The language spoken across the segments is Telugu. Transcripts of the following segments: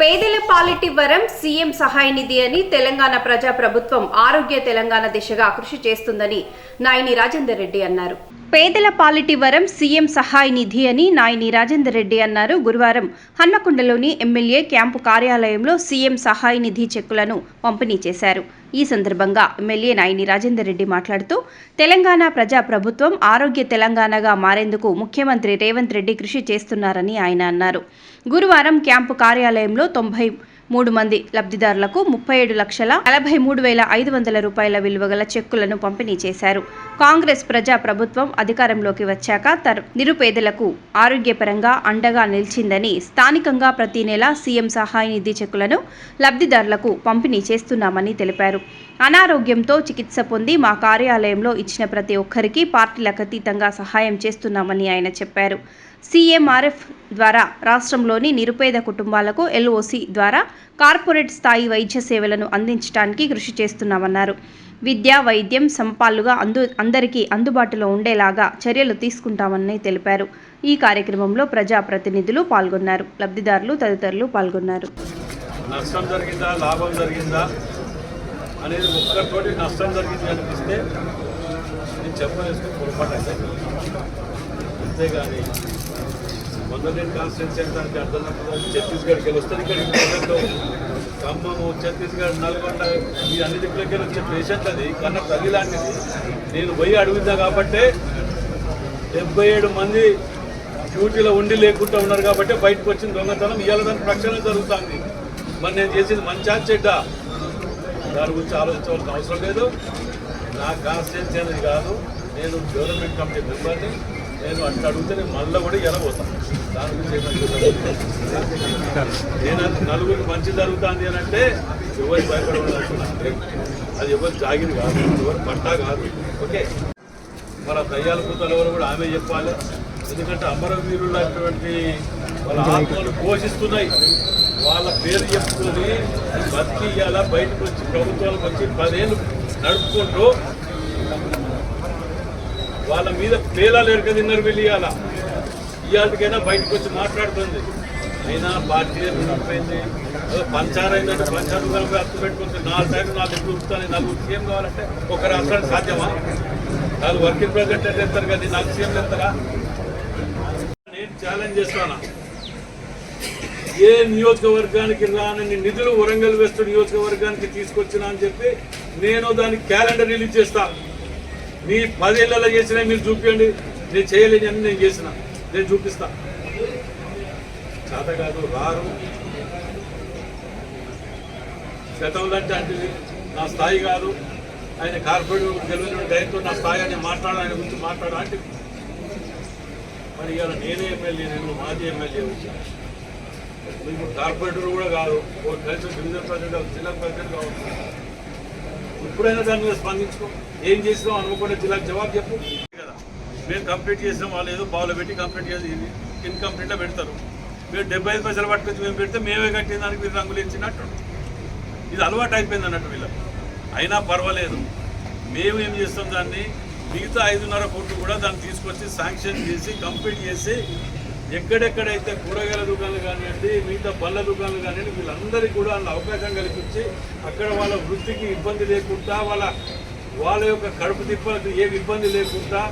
పేదల పాలిటి వరం సీఎం సహాయ నిధి అని తెలంగాణ ప్రజా ప్రభుత్వం ఆరోగ్య తెలంగాణ దిశగా కృషి చేస్తుందని నాయని రాజేందర్ రెడ్డి అన్నారు. పేదల పాలిటి వరం సీఎం సహాయ నిధి అని నాయని రాజేందర్ రెడ్డి అన్నారు. గురువారం హన్మకొండలోని ఎమ్మెల్యే క్యాంపు కార్యాలయంలో సీఎం సహాయ నిధి చెక్కులను పంపిణీ చేశారు. ఈ సందర్భంగా ఎమ్మెల్యే నాయని రాజేందర్ రెడ్డి మాట్లాడుతూ తెలంగాణ ప్రజా ప్రభుత్వం ఆరోగ్య తెలంగాణగా మారేందుకు ముఖ్యమంత్రి రేవంత్ రెడ్డి కృషి చేస్తున్నారని ఆయన అన్నారు. గురువారం క్యాంపు కార్యాలయంలో తొంభై మూడు మంది లబ్ధిదారులకు ముప్పై ఏడు లక్షల నలభై మూడు వేల ఐదు వందల రూపాయల విలువ గల చెక్కులను పంపిణీ చేశారు. కాంగ్రెస్ ప్రజా ప్రభుత్వం అధికారంలోకి వచ్చాక తర్ నిరుపేదలకు ఆరోగ్యపరంగా అండగా నిలిచిందని స్థానికంగా ప్రతి నెల సీఎం సహాయ నిధి చెక్కులను లబ్ధిదారులకు పంపిణీ చేస్తున్నామని తెలిపారు. అనారోగ్యంతో చికిత్స పొంది మా కార్యాలయంలో ఇచ్చిన ప్రతి ఒక్కరికి పార్టీలకు అతీతంగా సహాయం చేస్తున్నామని ఆయన చెప్పారు. సీఎంఆర్ఎఫ్ ద్వారా రాష్ట్రంలోని నిరుపేద కుటుంబాలకు ఎల్ఓసి ద్వారా కార్పొరేట్ స్థాయి వైద్య సేవలను అందించడానికి కృషి చేస్తున్నామన్నారు. విద్య వైద్యం సంపాలుగా అందు అందరికీ అందుబాటులో ఉండేలాగా చర్యలు తీసుకుంటామని తెలిపారు. ఈ కార్యక్రమంలో ప్రజాప్రతినిధులు పాల్గొన్నారు. లబ్ధిదారులు తదితరులు పాల్గొన్నారు. నష్టం జరిగిందా? లాభం జరిగిందా? అనేది ఒక్కరితోటి నష్టం జరిగింది అనిపిస్తే నేను చెప్పలేసుకుని పొరపాటు అంతేగాని మొదటి కాన్స్టిట్యూన్సీ దానికి అర్థం ఛత్తీస్గఢ్కి వెళ్ళి వస్తుంది ఇక్కడ ఖమ్మము ఛత్తీస్గఢ్ నల్గొండ ఈ అన్ని దిక్కులకి వచ్చే పేషెంట్ అది. కన్నా తల్లి లాంటిది నేను పోయి అడుగుతా కాబట్టే డెబ్బై ఏడు మంది డ్యూటీలో ఉండి లేకుండా ఉన్నారు కాబట్టి బయటకు వచ్చిన దొంగతనం ఇవాళ దాని ప్రక్షాళన జరుగుతుంది. మరి నేను చేసేది మంచా చెడ్డ. దాని గురించి ఆలోచించవలసిన అవసరం లేదు. నా కాన్స్టిట్యూన్సీ అనేది కాదు. నేను డెవలప్మెంట్ కమిటీ మెంబర్ని. నేను అట్లా అడిగితే నేను మళ్ళీ కూడా ఎలబోతాను దాని గురించి నేను నలుగురికి మంచి జరుగుతుంది అని అంటే ఎవరు భయపడవలసిన అది ఎవరు జాగిరి కాదు ఎవరు పట్టా కాదు. ఓకే. మన దయ్యాల పూతలు ఎవరు కూడా ఆమె చెప్పాలి. ఎందుకంటే అమరవీరులు అటువంటి వాళ్ళ ఆత్మలు పోషిస్తున్నాయి. వాళ్ళ పేరు చెప్పుకొని బతికి ఇవాళ బయటకు వచ్చి ప్రభుత్వాలకు వచ్చి పదేళ్ళు నడుపుకుంటూ వాళ్ళ మీద పేలాలు ఎరక తిన్నారు వీళ్ళు ఇవాళ? ఇవాళకైనా బయటకు వచ్చి మాట్లాడుతుంది. అయినా పార్టీ పంచార్ అయిన పంచారు కలిపి అర్థం పెట్టుకుంటుంది నాలుగు సైడ్ నాలుగు ఎప్పుడు ఉరుకుతాను నలుగురు సీఎం కావాలంటే ఒక రాష్ట్రానికి సాధ్యమా? నాలుగు వర్కింగ్ ప్రెసిడెంట్ అంటే ఎత్తారు కానీ నాలుగు సీఎం ఎత్తారా? నేను ఛాలెంజ్ చేస్తాను? ఏ నియోజకవర్గానికి రానని నిధులు వరంగల్ వెస్ట్ నియోజకవర్గానికి తీసుకొచ్చినా అని చెప్పి నేను దాన్ని క్యాలెండర్ రిలీజ్ చేస్తాను మీ పదేళ్ళలో చేసినా మీరు చూపించండి నేను చేయలేని అని నేను చేసిన. నేను చూపిస్తా. చేత కాదు రారు. గతంలో అంటే అంటే నా స్థాయి కాదు. ఆయన కార్పొరేట్ గెలిచిన డైరెక్టర్ నా స్థాయి అని మాట్లాడాలి ఆయన గురించి మాట్లాడాలి అంటే. మరి ఇవాళ నేనే ఎమ్మెల్యే నేను మాజీ ఎమ్మెల్యే వచ్చాను మీకు కార్పొరేటర్ కూడా కాదు. ఒక కలిసి డివిజన్ ప్రెసిడెంట్ జిల్లా ప్రెసిడెంట్ కావచ్చు. ఎప్పుడైనా దాని మీద స్పందించుకో ఏం చేసినాం అనుకోకుండా జిల్లాకు జవాబు చెప్పు. కదా మేము కంప్లీట్ చేసినాం వాళ్ళు ఏదో బావులో పెట్టి కంప్లీట్ చేసి ఇన్కంప్లీట్లో పెడతారు. మీరు డెబ్బై ఐదు పైసలు పట్టుకొచ్చి మేము పెడితే మేమే కట్టిన దానికి మీరు రంగులు ఇచ్చినట్టు. ఇది అలవాటు అయిపోయింది అన్నట్టు వీళ్ళకి. అయినా పర్వాలేదు. మేము ఏం చేస్తాం దాన్ని మిగతా ఐదున్నర కోట్లు కూడా దాన్ని తీసుకొచ్చి శాంక్షన్ చేసి కంప్లీట్ చేసి ఎక్కడెక్కడైతే కూరగాయల దుకాణాలు కానివ్వండి మిగతా పళ్ళ దుకాణాలు కానివ్వండి వీళ్ళందరికీ కూడా అందులో అవకాశం కల్పించి అక్కడ వాళ్ళ వృత్తికి ఇబ్బంది లేకుండా వాళ్ళ వాళ్ళ యొక్క కడుపు తిప్పలకు ఏ ఇబ్బంది లేకుండా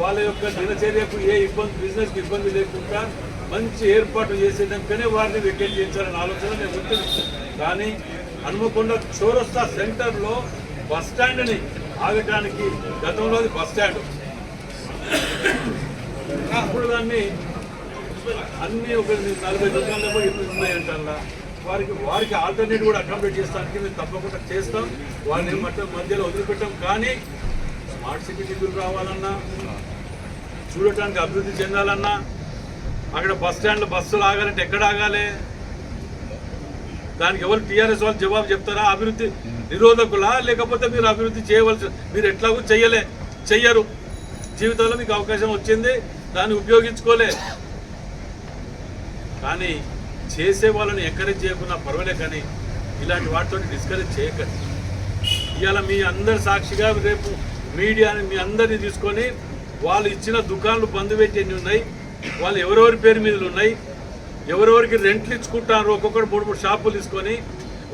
వాళ్ళ యొక్క దినచర్యకు ఏ ఇబ్బంది బిజినెస్కి ఇబ్బంది లేకుండా మంచి ఏర్పాటు చేసేదానికనే వారిని వెకేట్ చేయించాలనే ఆలోచన నేను ఉంటుంది కానీ హనుమకొండ చౌరస్తా సెంటర్లో బస్ స్టాండ్ని ఆగటానికి గతంలో బస్ స్టాండ్. అప్పుడు దాన్ని అన్ని ఒక నలభై దుకాణాలు కూడా ఉన్నాయంటారా వారికి వారికి ఆల్టర్నేట్ కూడా అకామిడేట్ చేస్తానికి మేము తప్పకుండా చేస్తాం. వారిని మట్ట మధ్యలో వదిలిపెట్టాం. కానీ స్మార్ట్ సిటీ నిధులు రావాలన్నా చూడటానికి అభివృద్ధి చెందాలన్నా అక్కడ బస్ స్టాండ్లో బస్సులు ఆగాలంటే ఎక్కడ ఆగాలి? దానికి ఎవరు టీఆర్ఎస్ వాళ్ళు జవాబు చెప్తారా? అభివృద్ధి నిరోధకులా? లేకపోతే మీరు అభివృద్ధి చేయవలసి మీరు ఎట్లాగూ చెయ్యలే చెయ్యరు. జీవితంలో మీకు అవకాశం వచ్చింది. దాన్ని ఉపయోగించుకోలే. కానీ చేసే వాళ్ళని ఎంకరేజ్ చేయకుండా పర్వాలే కానీ ఇలాంటి వాటితో డిస్కరేజ్ చేయకండి. ఇవాళ మీ అందరి సాక్షిగా రేపు మీడియాని మీ అందరిని తీసుకొని వాళ్ళు ఇచ్చిన దుకాణాలు బంద్ పెట్టి ఉన్నాయి వాళ్ళు ఎవరెవరి పేరు మీద ఉన్నాయి ఎవరెవరికి రెంట్లు ఇచ్చుకుంటారు ఒక్కొక్కరు మూడు మూడు షాపులు తీసుకొని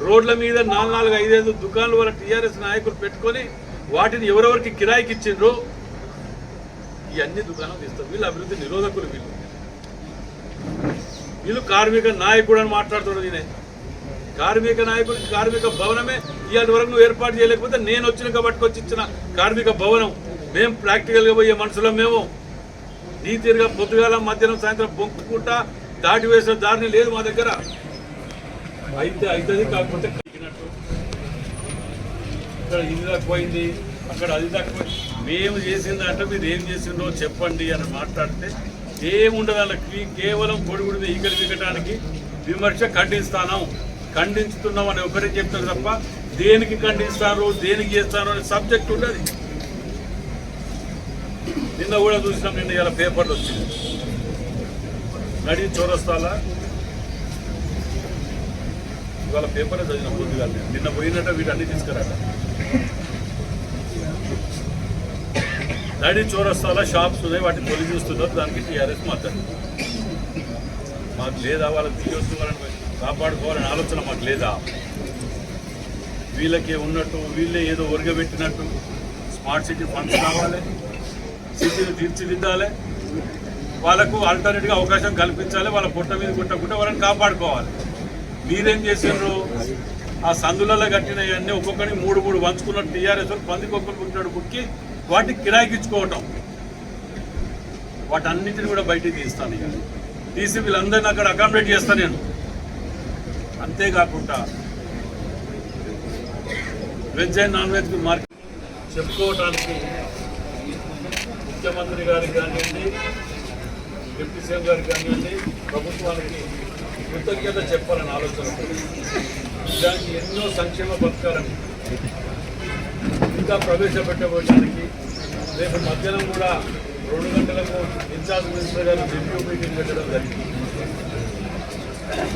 రోడ్ల మీద నాలుగు నాలుగు ఐదైదు దుకాణాలు వాళ్ళ టీఆర్ఎస్ నాయకులు పెట్టుకొని వాటిని ఎవరెవరికి కిరాయికి ఇచ్చిండ్రు ఇవన్నీ దుకాణాలు తీస్తారు. వీళ్ళు అభివృద్ధి నిరోధకులు వీళ్ళు. వీళ్ళు కార్మిక నాయకుడు అని మాట్లాడుతున్నాడు నేనే కార్మిక నాయకుడు కార్మిక భవనమే ఇవాళ వరకు నువ్వు ఏర్పాటు చేయలేకపోతే నేను వచ్చిన కాబట్టి వచ్చి ఇచ్చిన కార్మిక భవనం. మేము ప్రాక్టికల్గా పోయే మనుషులం మేము. నీ తీరుగా పొద్దుగాల మధ్యాహ్నం సాయంత్రం బొంకుకుంటా దాటి వేసిన దారిని లేదు మా దగ్గర. అయితే అవుతుంది కాకపోతే కలిగినట్టు. ఇక్కడ ఇది తక్కువైంది అక్కడ అది తక్కువ మేము చేసింది అంటే మీరు ఏం చేసిందో చెప్పండి అని మాట్లాడితే ఏముండదు వాళ్ళకి కేవలం కొడుకుడిని ఈగలు దిగటానికి విమర్శ ఖండిస్తాను. ఖండిస్తున్నాం అని ఒకరే చెప్తారు తప్ప దేనికి ఖండిస్తారు దేనికి చేస్తారు అనే సబ్జెక్ట్ ఉండదు. నిన్న కూడా చూసినాం నిన్న ఇలా పేపర్లు వచ్చింది. నడి చౌరస్తాలా. ఇవాళ పేపరే చదివిన పొద్దుగా నిన్న పోయినట్ట వీటన్నీ తీసుకురాట నడి చౌరస్తాల షాప్స్ ఉన్నాయి వాటిని తొలి చూస్తున్నారు. దానికి టీఆర్ఎస్ మాట్లాడు మాకు లేదా వాళ్ళకి తీయొచ్చు వాళ్ళని కాపాడుకోవాలని ఆలోచన మాకు లేదా? వీళ్ళకే ఉన్నట్టు వీళ్ళే ఏదో ఒరగబెట్టినట్టు స్మార్ట్ సిటీ ఫండ్స్ కావాలి సిటీని తీర్చిదిద్దాలి వాళ్ళకు ఆల్టర్నేట్గా అవకాశం కల్పించాలి వాళ్ళ పుట్ట మీద కుట్టకుండా వాళ్ళని కాపాడుకోవాలి. మీరేం చేసారు ఆ సందులలో కట్టినవన్నీ ఒక్కొక్కరిని మూడు మూడు వంచుకున్నట్టు టీఆర్ఎస్ పందికొక్కరు కుట్టినాడు కుక్కి వాటికి కిరాయికి ఇచ్చుకోవటం వాటన్నిటిని కూడా బయటికి తీస్తాను ఇక. తీసి వీళ్ళందరినీ అక్కడ అకామిడేట్ చేస్తాను నేను. అంతేకాకుండా veg and non veg market చెప్పుకోవటానికి ముఖ్యమంత్రి గారికి కానివ్వండి డిప్యూటీ సీఎం గారికి కానివ్వండి ప్రభుత్వానికి కృతజ్ఞత చెప్పాలని ఆలోచన దానికి ఎన్నో సంక్షేమ పథకాలను ఇంకా ప్రవేశపెట్టబోయడానికి రేపు మధ్యాహ్నం కూడా రెండు గంటలకు ఇన్ఛార్జ్ మినిస్టర్ గారు రివ్యూ మీటింగ్ పెట్టడం జరిగింది.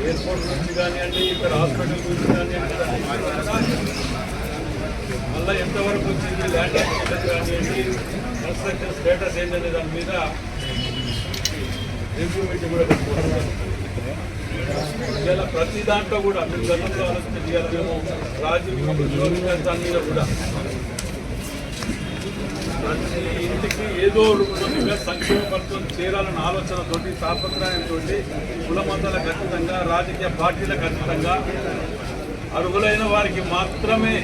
ఎయిర్పోర్ట్ నుంచి కానివ్వండి ఇక్కడ హాస్పిటల్ గురించి కానివ్వండి మళ్ళీ ఎంతవరకు వచ్చింది ల్యాండ్ కానివ్వండి కన్స్ట్రక్షన్ స్టేటస్ ఏంటనే దాని మీద రివ్యూ మీటింగ్ కూడా పెట్టుకోవడం ఇలా ప్రతి దాంట్లో కూడా మీరు గతంలో ఆలోచన చేయాలి మేము రాజకీయ దాని మీద కూడా ప్రతి ఇంటికి ఏదో రూపంగా సంక్షేమ పథకం చేరాలన్న ఆలోచనతోటి తాపత్రయంతో కుల మతాలకు ఖచ్చితంగా రాజకీయ పార్టీలకు ఖచ్చితంగా అర్హులైన వారికి మాత్రమే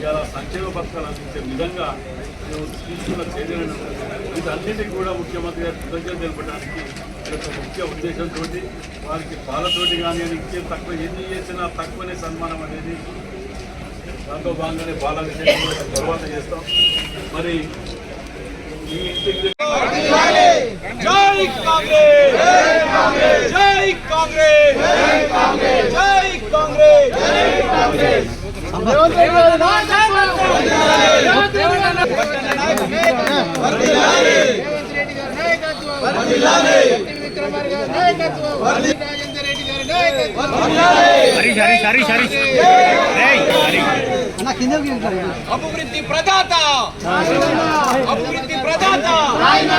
ఇలా సంక్షేమ పథకాలు అందించే విధంగా మేము తీసుకున్న చర్యలను వీటన్నిటికీ కూడా ముఖ్యమంత్రి గారు కృతజ్ఞత తెలపడానికి ఒక ముఖ్య ఉద్దేశంతో వారికి పాలతోటి కానీ ఇంకేం తక్కువ ఎన్ని చేసినా తక్కువనే సన్మానం అనేది దాంట్లో భాగంగానే బాలాభిషేకం కూడా తర్వాత చేస్తాం. మరి ఈ ఇంటికి జై కాంగ్రెస్! జై కాంగ్రెస్! జై కాంగ్రెస్! రేవంత్ రెడ్డి గారి నాయకత్వం రేవంత్ రెడ్డి గారి నాయకత్వం వర్ధిల్లాలి విక్రమార్క గారి నాయకత్వం రాజేందర్ రెడ్డి గారి నాయకత్వం హరీష్ హరీష్ హరీష్. హరీష్ రేయ్ హరీష్. అభివృద్ధి ప్రదాత! అభివృద్ధి ప్రదాత!